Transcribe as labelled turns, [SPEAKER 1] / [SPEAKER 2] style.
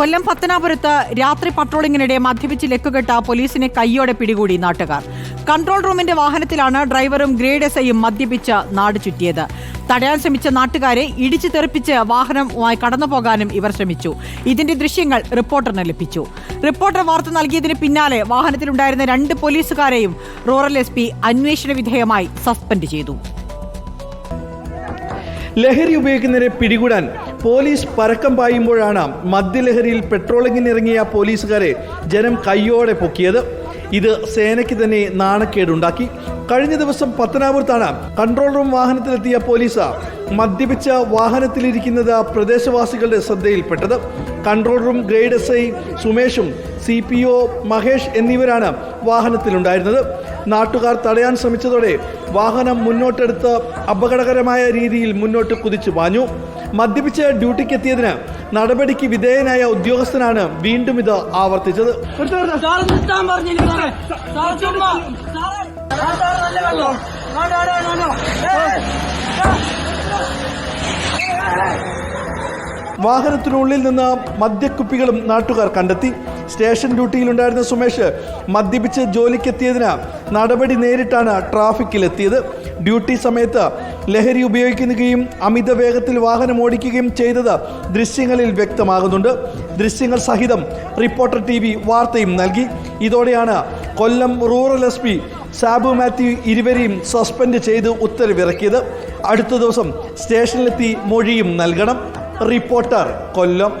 [SPEAKER 1] കൊല്ലം പത്തനാപുരത്ത് രാത്രി പട്രോളിങ്ങിനിടെ മദ്യപിച്ച് ലക്കുകെട്ട പോലീസിനെ കയ്യോടെ പിടികൂടി നാട്ടുകാർ. കൺട്രോൾ റൂമിന്റെ വാഹനത്തിലാണ് ഡ്രൈവറും ഗ്രേഡ് എസ് ഐയും മദ്യപിച്ച് നാട് ചുറ്റിയത്. തടയാൻ ശ്രമിച്ച നാട്ടുകാരെ ഇടിച്ചു തെറിപ്പിച്ച് വാഹനവുമായി കടന്നുപോകാനും ഇവർ ശ്രമിച്ചു. ഇതിന്റെ ദൃശ്യങ്ങൾ റിപ്പോർട്ടറിന് ലഭിച്ചു. റിപ്പോർട്ടർ വാർത്ത നൽകിയതിന് പിന്നാലെ വാഹനത്തിലുണ്ടായിരുന്ന രണ്ട് പോലീസുകാരെയും റൂറൽ എസ് അന്വേഷണ വിധേയമായി സസ്പെൻഡ് ചെയ്തു.
[SPEAKER 2] ലഹരി ഉപയോഗിക്കുന്നതിനെ പിടികൂടാൻ പോലീസ് പരക്കം പായുമ്പോഴാണ് മദ്യലഹരിയിൽ പെട്രോളിങ്ങിനിറങ്ങിയ പോലീസുകാരെ ജനം കയ്യോടെ പൊക്കിയത്. ഇത് സേനയ്ക്ക് തന്നെ നാണക്കേടുണ്ടാക്കി. കഴിഞ്ഞ ദിവസം പത്തനാപുരത്താണ് കൺട്രോൾ റൂം വാഹനത്തിലെത്തിയ പോലീസ് മദ്യപിച്ച വാഹനത്തിലിരിക്കുന്നത് പ്രദേശവാസികളുടെ ശ്രദ്ധയിൽപ്പെട്ടത്. Control room grade S I സുമേഷും C P O Mahesh എന്നിവരാണ് വാഹനത്തിലുണ്ടായിരുന്നത്. നാട്ടുകാർ തടയാൻ ശ്രമിച്ചതോടെ വാഹനം മുന്നോട്ടെടുത്ത് അപകടകരമായ രീതിയിൽ മുന്നോട്ട് കുതിച്ചു പാഞ്ഞു. മദ്യപിച്ച് ഡ്യൂട്ടിക്കെത്തിയതിന് നടപടിക്ക് വിധേയനായ ഉദ്യോഗസ്ഥനാണ് വീണ്ടും ഇത് ആവർത്തിച്ചത്. വാഹനത്തിനുള്ളിൽ നിന്ന് മദ്യക്കുപ്പികളും നാട്ടുകാർ കണ്ടെത്തി. സ്റ്റേഷൻ ഡ്യൂട്ടിയിലുണ്ടായിരുന്ന സുമേഷ് മദ്യപിച്ച് ജോലിക്കെത്തിയതിന് നടപടി നേരിട്ടാണ് ട്രാഫിക്കിലെത്തിയത്. ഡ്യൂട്ടി സമയത്ത് ലഹരി ഉപയോഗിക്കുകയും അമിത വേഗത്തിൽ വാഹനം ഓടിക്കുകയും ചെയ്തത് ദൃശ്യങ്ങളിൽ വ്യക്തമാകുന്നുണ്ട്. ദൃശ്യങ്ങൾ സഹിതം റിപ്പോർട്ടർ ടി വാർത്തയും നൽകി. ഇതോടെയാണ് Kollam rural S P Sabu Mathew ഇരുവരെയും സസ്പെൻഡ് ചെയ്ത് ഉത്തരവിറക്കിയത്. അടുത്ത ദിവസം സ്റ്റേഷനിലെത്തി മൊഴിയും നൽകണം. റിപ്പോർട്ടർ കൊല്ലം